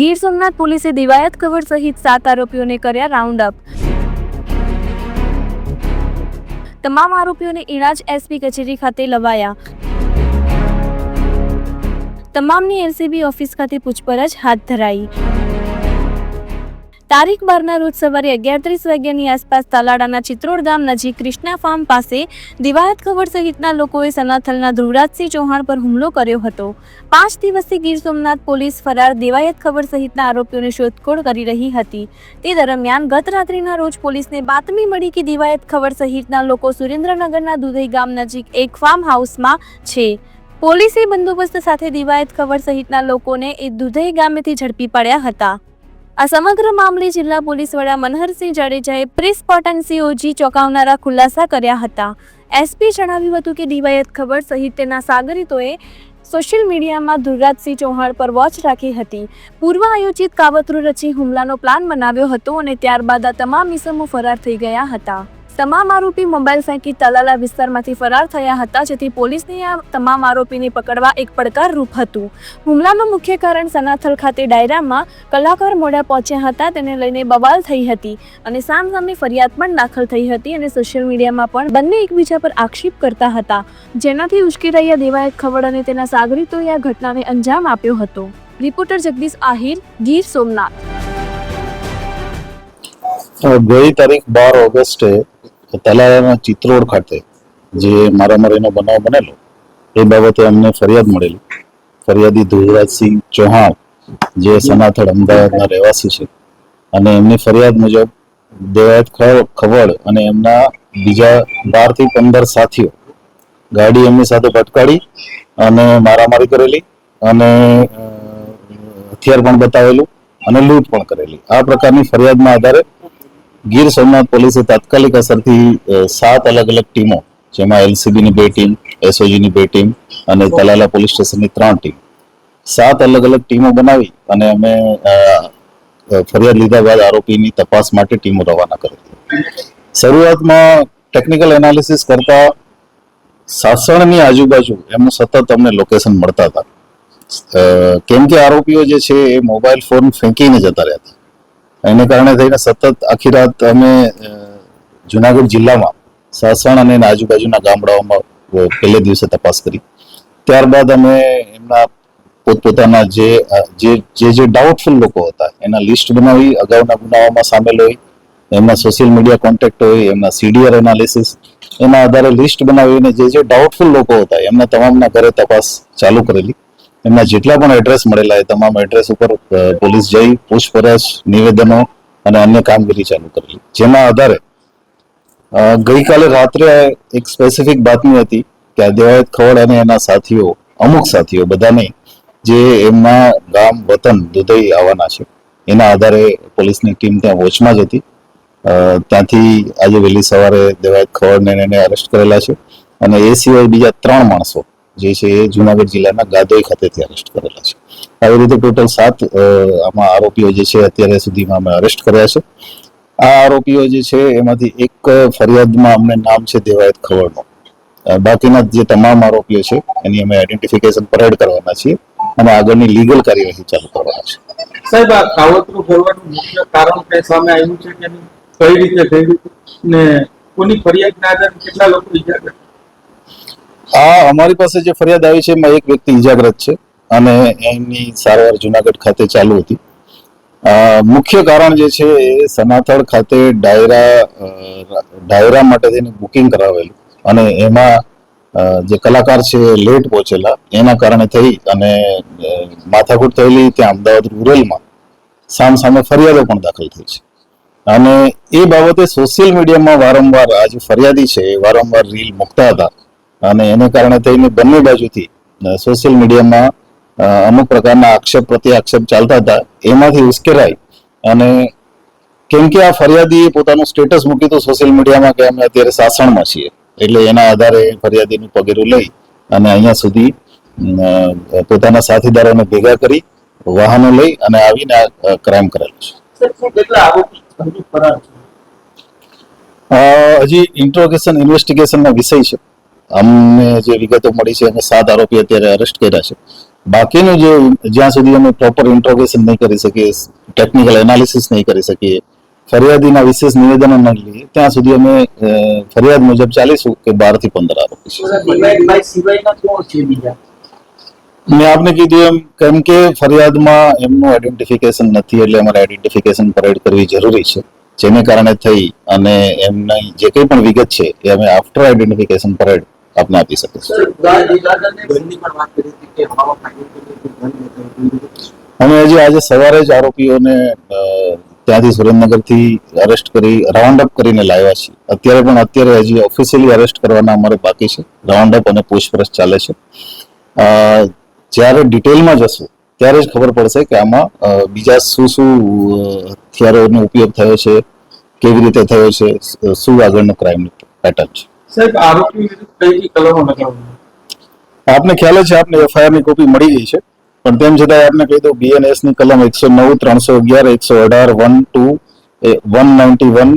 ગીર સોમનાથ પોલીસે દિવાયત કવર સહિત સાત આરોપીઓને કર્યા રાઉન્ડ અપ તમામ આરોપીઓને ઇણાજ એસપી કચેરી ખાતે લવાયા. તમામની એલસીબી ઓફિસ ખાતે પૂછપરછ હાથ ધરાઈ. તારીખ બારના રોજ સવારે અગિયાર ત્રીસ વાગ્યાની આસપાસ તાલાડાના ચિત્રોડ ગામ નજીક ક્રિષ્ના ફાર્મ પાસે દિવાયત ખબર સહિતના લોકોએ સનાથલના ધ્રુવરાજસિંહ ચૌહાણ પર હુમલો કર્યો હતો. પાંચ દિવસથી ગીર સોમનાથ પોલીસ ફરાર દિવાયત ખબર સહિતના આરોપીઓની શોધખોળ કરી રહી હતી. તે દરમિયાન ગત રાત્રિના રોજ પોલીસને બાતમી મળી કે દિવાયત ખબર સહિતના લોકો સુરેન્દ્રનગરના દુધઈ ગામ નજીક એક ફાર્મ હાઉસમાં છે. પોલીસે બંદોબસ્ત સાથે દિવાયત ખબર સહિતના લોકોને એ દુધઈ ગામેથી ઝડપી પડ્યા હતા. આ સમગ્ર મામલે જિલ્લા પોલીસ વડા મનહરસિંહ જાડેજાએ પ્રેસ પોટન્સીઓજી ચોંકાવનારા ખુલાસા કર્યા હતા. એસપી જણાવ્યું હતું કે ડિવાયત ખબર સહિત તેના સાગરિતોએ સોશિયલ મીડિયામાં ધુરરાજસિંહ ચૌહાણ પર વોચ રાખી હતી. પૂર્વ આયોજિત કાવતરું રચી હુમલાનો પ્લાન બનાવ્યો હતો અને ત્યારબાદ આ તમામ ઇસમો ફરાર થઈ ગયા હતા. તમામ આરોપી મોબાઈલ ફેંકી તલાલા વિસ્તારમાંથી ફરાર થયા હતા, જેથી પોલીસને આ તમામ આરોપીને પકડવા એક પડકારરૂપ હતું. હુમલાનું મુખ્ય કારણ સનાથલ ખાતે ડાયરામાં કલાકાર મોડા પહોંચ્યા હતા, તેને લઈને બવાલ થઈ હતી અને સામ સામે ફરિયાદ પણ દાખલ થઈ હતી અને સોશિયલ મીડિયામાં પણ બંને એકબીજા પર આક્ષેપ કરતા હતા. જેનાથી ઉશ્કેરાયા દેવાયત ખવડ અને તેના સાગરીતોએ આ ઘટનાને અંજામ આપ્યો હતો. રિપોર્ટર જગદીશ આહિર, ગીર સોમનાથ. ગઈ તારીખ બાર ઓગસ્ટે તલાલાના ચિત્રોડ ખાતે જે મારામારીનો બનાવ બનેલો, એ બાબતે અમને ફરિયાદ મળેલી. ફરિયાદી ધ્રુવરાજસિંહ ચૌહાણ, જે સનાથળ અમદાવાદના રહેવાસી છે. અને એમની ફરિયાદ મુજબ દેવાયત ખવડ અને એમના બીજા બારથી પંદર સાથીઓ ગાડી એમની સાથે ભટકાડી અને મારામારી કરેલી અને હથિયાર પણ બતાવેલું અને લૂંટ પણ કરેલી. આ પ્રકારની ફરિયાદના આધારે ગીર સોમનાથ પોલીસે તાત્કાલિક અસરથી સાત અલગ અલગ ટીમો, જેમાં એલસીબીની બે ટીમ, એસઓજીની બે ટીમ અને તલાલા પોલીસ સ્ટેશનની ત્રણ ટીમ, સાત અલગ અલગ ટીમો બનાવી અને અમે ફરિયાદ લીધા બાદ આરોપીની તપાસ માટે ટીમો રવાના કરી શરૂઆતમાં ટેકનિકલ એનાલિસિસ કરતા સાસણની આજુબાજુ એમનું સતત અમને લોકેશન મળતા હતા. કેમ કે આરોપીઓ જે છે એ મોબાઈલ ફોન ફેંકીને જતા રહેતા એને કારણે થઈને સતત આખી રાત અમે જુનાગઢ જિલ્લામાં સાસણ અને એના આજુબાજુના ગામડાઓમાં પહેલે દિવસે તપાસ કરી. ત્યારબાદ અમે એમના પોતપોતાના જે જે જે ડાઉટફુલ લોકો હતા, એના લિસ્ટ બનાવી, અગાઉના ગુનાઓમાં સામેલ હોય, એમના સોશિયલ મીડિયા કોન્ટેક્ટ હોય, એમના સીડીઆર એનાલિસિસ એના આધારે લિસ્ટ બનાવીને જે જે ડાઉટફુલ લોકો હતા, એમના તમામના ઘરે તપાસ ચાલુ કરેલી. એમના જેટલા પણ એડ્રેસ મળેલા એ તમામ એડ્રેસ ઉપર પોલીસ જઈ, પૂછપરછ, નિવેદનો અને અન્ય કામગીરી ચાલુ કરેલી. જેના આધારે ગઈકાલે રાત્રે એક સ્પેસિફિક બાતમી હતી કે આ દેવાયત ખવડ અને એના સાથીઓ, અમુક સાથીઓ બધા જે એમના ગામ, વતન, દુધઈ આવવાના છે, એના આધારે પોલીસની ટીમ ત્યાં વોચમાં જ હતી. ત્યાંથી આજે વહેલી સવારે દેવાયત ખવડને એને અરેસ્ટ કરેલા છે. અને એ સિવાય બીજા ત્રણ માણસો જે છે એ જુનાગઢ જિલ્લાના ગાદોઈ ખાતેથી અરેસ્ટ કરેલા છે. આવી રીતે ટોટલ સાત આમાં આરોપીઓ જે છે અત્યારે સુધીમાં અમે અરેસ્ટ કર્યા છે. આ આરોપીઓ જે છે એમાંથી એક ફરિયાદમાં અમને નામ છે દેવાયત ખવડનું. બાકીના જે તમામ આરોપીઓ છે એની અમે આઈડેન્ટિફિકેશન પરેડ કરવાના છીએ અને આગળની લીગલ કાર્યવાહી ચાલુ કરવાના છે સાહેબ, આ કાવતરું ખોલવાનું મુખ્ય કારણ કઈ સામે આવ્યું છે કે કઈ રીતે થયું? ને કોની ફરિયાદના આધારે કેટલા લોકો ઈજાગ્રસ્ત આ અમારી પાસે જે ફરિયાદ આવી છે, એમાં એક વ્યક્તિ ઇજાગ્રસ્ત છે અને એમની સારવાર જુનાગઢ ખાતે ચાલુ હતી. મુખ્ય કારણ જે છે એ સનાથળ ખાતે ડાયરા ડાયરા માટે તેને બુકિંગ કરાવેલું અને એમાં જે કલાકાર છે લેટ પહોંચેલા. એના કારણે થઈ અને માથાકૂટ થયેલી ત્યાં અમદાવાદ રૂરલમાં સામ સામે ફરિયાદો પણ દાખલ થઈ છે. અને એ બાબતે સોશિયલ મીડિયામાં વારંવાર આ જે ફરિયાદી છે એ વારંવાર રીલ મૂકતા હતા. અને એને કારણે થઈને બંને બાજુથી સોશિયલ મીડિયામાં અમુક પ્રકારના આક્ષેપ પ્રત્યે આક્ષેપ ચાલતા હતા એમાંથી ઉશ્કેરાઈ અને કેમ કે આ ફરિયાદીએ પોતાનું સ્ટેટસ મૂક્યું હતું સોશિયલ મીડિયામાં કે અમે અત્યારે સાસણમાં છીએ એટલે એના આધારે ફરિયાદીનું પગેરું લઈ અને અહીંયા સુધી પોતાના સાથીદારોને ભેગા કરી વાહનો લઈ અને આવીને આ ક્રાઇમ કરેલો છે. હજી ઇન્ટ્રોગેશન ઇન્વેસ્ટિગેશનનો વિષય છે. અમને જે વિગતો મળી છે અમે સાત આરોપી અત્યારે અરેસ્ટ કર્યા છે. બાકીનું જે જ્યાં સુધી અમે પ્રોપર ઇન્ટ્રોગેશન નહીં કરી શકીએ ટેકનિકલ એનાલિસિસ નહીં કરી શકીએ ફરિયાદીના વિશેષ નિવેદનો ન લઈએ ત્યાં સુધી અમે ફરિયાદ મુજબ ચાલીશું કે બારથી પંદર આરોપી છે. મેં આપને કીધું એમ કેમ કે ફરિયાદમાં એમનું આઈડેન્ટિફિકેશન નથી એટલે અમારે આઈડેન્ટિફિકેશન પરેડ કરવી જરૂરી છે. જેને કારણે થઈ અને એમની જે કંઈ પણ વિગત છે એ અમે આફ્ટર આઈડેન્ટિફિકેશન પરેડ આપને આપી શકીશું. અમે હજી આજે સવારે જ આરોપીઓને ત્યાંથી સુરેન્દ્રનગરથી અરેસ્ટ કરી રાઉન્ડ અપ કરીને લાવ્યા છીએ. અત્યારે પણ અત્યારે હજી ઓફિશિયલી અરેસ્ટ કરવાના અમારે બાકી છે. રાઉન્ડ અપ અને પૂછપરછ ચાલે છે. જ્યારે ડિટેલમાં જશું, ત્યારે જ ખબર પડશે કે આમાં બીજા શું શું હથિયારોનો ઉપયોગ થયો છે, કેવી રીતે થયો છે, શું આગળનો ક્રાઇમ પેટર્ન છે. સાહેબ આરોપી કઈ કઈ કલમો આપને ખ્યાલ છે આપને એફઆઈઆરની કોપી મળી ગઈ છે. પણ તેમ છતાં આપને કહી દઉં બીએનએસની કલમ એકસો નવ ત્રણસો અગિયાર એકસો અઢાર one two one ninety one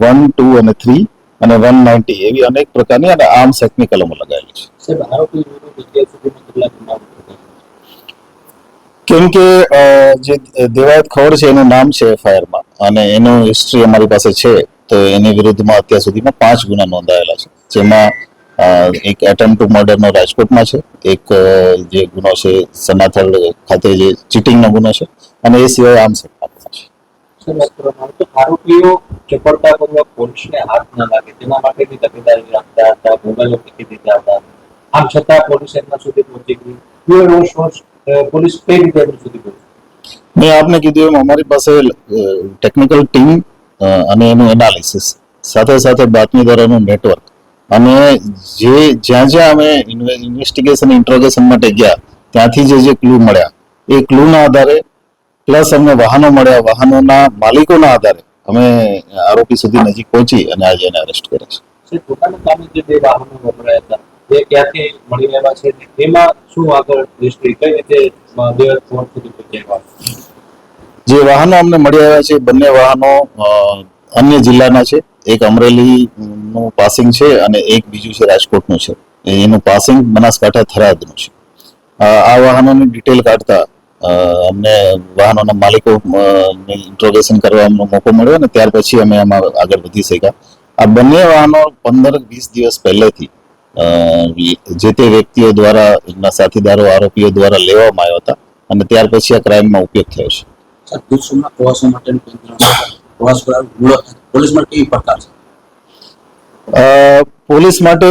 one two અને થ્રી અને વન નાઇન્ટી એવી અનેક પ્રકારની અને આર્મ્સ એક્ટની કલમો લગાવેલી છે? કેમ કે જે દેવાયત ખબર છે એનું નામ છે એફઆઈઆરમાં અને એનું હિસ્ટ્રી અમારી પાસે છે, તો એની વિરુદ્ધમાં અત્યાર સુધીમાં પાંચ ગુના નોંધાયેલા છે. જેમાં એક એટેમ્પ ટુ મર્ડરનો રાજકોટમાં છે, એક જે ગુનો છે સનાથલ ખાતે જે ચીટિંગનો ગુનો છે, અને એ સિવાય આમ આમ છતાં પોલીસ એમના સુધી પહોંચી ગઈ. પોલીસ કઈ રીતે સુધી મેં આપને કીધું એમ, અમારી પાસે ટેકનિકલ ટીમ અને એનું એનાલિસિસ સાથે સાથે બાતમીદારોનું નેટવર્ક અને જે, જ્યાં જ્યાં અમે ઇન્વેસ્ટિગેશન ઇન્ટ્રોગેશન માટે ગયા, ત્યાંથી જે જે ક્લુ મળ્યા, એ ક્લુના આધારે પ્લસ અમને વાહનો મળ્યા, વાહનોના માલિકોના આધારે, અમે આરોપી સુધી નજીક પહોંચી અને આજે એને અરેસ્ટ કર્યા છે. પોતાનું કામ જે બે વાહનો વપરાયા હતા, એ ક્યાંથી મળી રહ્યા છે એમાં શું આગળ હિસ્ટ્રી કઈ રીતે બે સુધી પહોંચ્યા? જે વાહનો અમને મળી આવ્યા છે, બંને વાહનો અન્ય જિલ્લાના છે. એક અમરેલી નું પાસિંગ છે અને એક બીજું છે રાજકોટનું છે. એનું પાસિંગ બનાસકાંઠા થરાદનું છે. આ વાહનોની ડિટેલ કાઢતા અમને વાહનોના માલિકો ઇન્ટ્રોગેશન કરવાનો મોકો મળ્યો અને ત્યાર પછી અમે આમાં આગળ વધી શક્યા. આ બંને વાહનો પંદર વીસ દિવસ પહેલેથી જે તે વ્યક્તિઓ દ્વારા, એમના સાથીદારો, આરોપીઓ દ્વારા લેવામાં આવ્યા હતા અને ત્યાર પછી આ ક્રાઇમમાં ઉપયોગ થયો છે. સર ભુજ સોમનાથ માટેનું કેન્દ્ર પ્રવાસ પર પોલીસ માટે કેવી પડકાર છે? પોલીસ માટે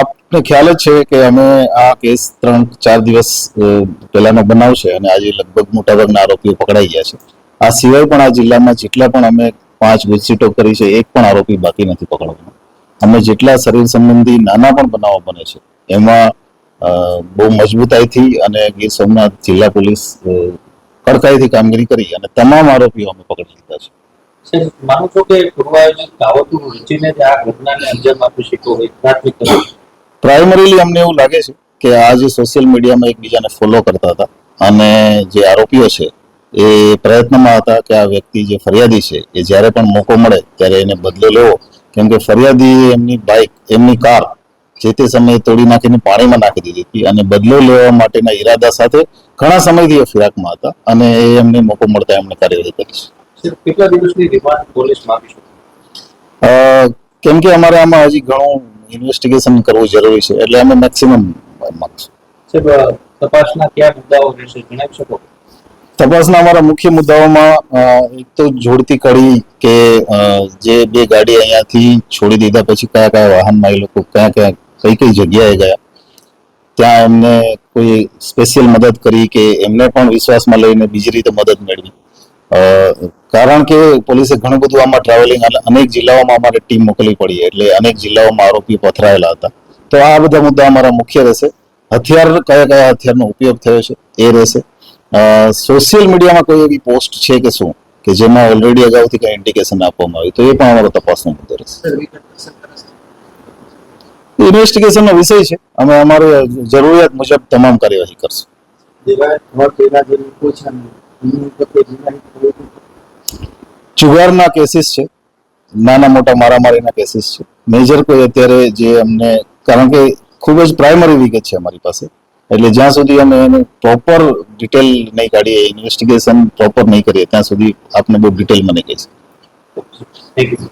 આપને ખ્યાલ જ છે કે અમે આ કેસ ત્રણ, ચાર દિવસ પહેલાનો બનાવ છે અને આજે લગભગ મોટાભાગના આરોપીઓ પકડાઈ ગયા છે. આ સિવાય પણ આ જિલ્લામાં જેટલા પણ અમે પાંચ ગુજસીટો કરી છે, એક પણ આરોપી બાકી નથી પકડવાનો. અમે જેટલા શરીર સંબંધી નાના પણ બનાવો બને છે, એમાં બહુ મજબૂતાઈથી અને ગીર સોમનાથ જિલ્લા પોલીસ કડકાઈથી કામગીરી કરી અને તમામ આરોપીઓ અમે પકડી લીધા છે. સાહેબ છો કે પૂર્વાયોજિત કાવતરું રચીને જ આ ઘટનાને અંજામ આપી શક્યો હોય પ્રાથમિક પ્રાઇમરીલી અમને એવું લાગે છે કે આ જે સોશિયલ મીડિયામાં એકબીજાને ફોલો કરતા હતા અને જે આરોપીઓ છે એ પ્રયત્નમાં હતા કે આ વ્યક્તિ જે ફરિયાદી છે એ જ્યારે પણ મોકો મળે ત્યારે એને બદલો લેવો. કેમ કે ફરિયાદી એમની બાઇક એમની કાર જે તે સમયે તોડી નાખીને પાણીમાં નાખી દીધી હતી અને બદલો લેવા માટેના ઈરાદા સાથે ઘણા સમયથી એ ફિરાકમાં હતા અને એ એમને મોકો મળતા એમણે કાર્યવાહી કરી છે. કેટલા દિવસની રિમાન્ડ પોલીસ માંગી અ, કેમ કે અમારે આમાં હજી ઘણું ઇન્વેસ્ટિગેશન કરવું જરૂરી છે એટલે અમે મેક્સિમમ માંગશું. તપાસના કયા મુદ્દાઓ રહેશે જણાવી શકો? તપાસના અમારા મુખ્ય મુદ્દાઓમાં એક તો જોડતી કડી કે જે બે ગાડી અહીંયાથી છોડી દીધા પછી કયા કયા વાહનમાં એ લોકો કયા કયા કઈ કઈ જગ્યાએ ગયા? ત્યાં એમને કોઈ સ્પેશિયલ મદદ કરી કે એમને પણ વિશ્વાસમાં લઈને બીજી રીતે મદદ મેળવી? કારણ કે પોલીસે ઘણું બધું આમાં ટ્રાવેલિંગ અનેક જિલ્લાઓમાં અમારે ટીમ મોકલવી પડી એટલે અનેક જિલ્લાઓમાં આરોપીઓ પથરાયેલા હતા. તો આ બધા મુદ્દા અમારા મુખ્ય રહેશે. હથિયાર કયા કયા હથિયારનો ઉપયોગ થયો છે એ રહેશે. સોશિયલ મીડિયામાં કોઈ એવી પોસ્ટ છે કે શું? કે જેમાં ઓલરેડી અગાઉથી કઈ ઇન્ડિકેશન આપવામાં આવ્યું તો એ પણ અમારો તપાસનો મુદ્દો રહેશે સર વિકટ દર્શન કરે છે ઇન્વેસ્ટિગેશનનો વિષય છે. અમે અમારે જરૂરિયાત મુજબ તમામ કાર્યવાહી કરશું. જુગારના કેસીસ છે. નાના મોટા મારામારીના કેસીસ છે. મેજર કોઈ અત્યારે જે અમને કારણ કે ખૂબ જ પ્રાઇમરી વિગત છે અમારી પાસે. એટલે જ્યાં સુધી અમે એનું પ્રોપર ડિટેલ નહીં કાઢીએ ઇન્વેસ્ટિગેશન પ્રોપર નહીં કરીએ ત્યાં સુધી આપને બહુ ડિટેલમાં નહીં કહીશ. Thank you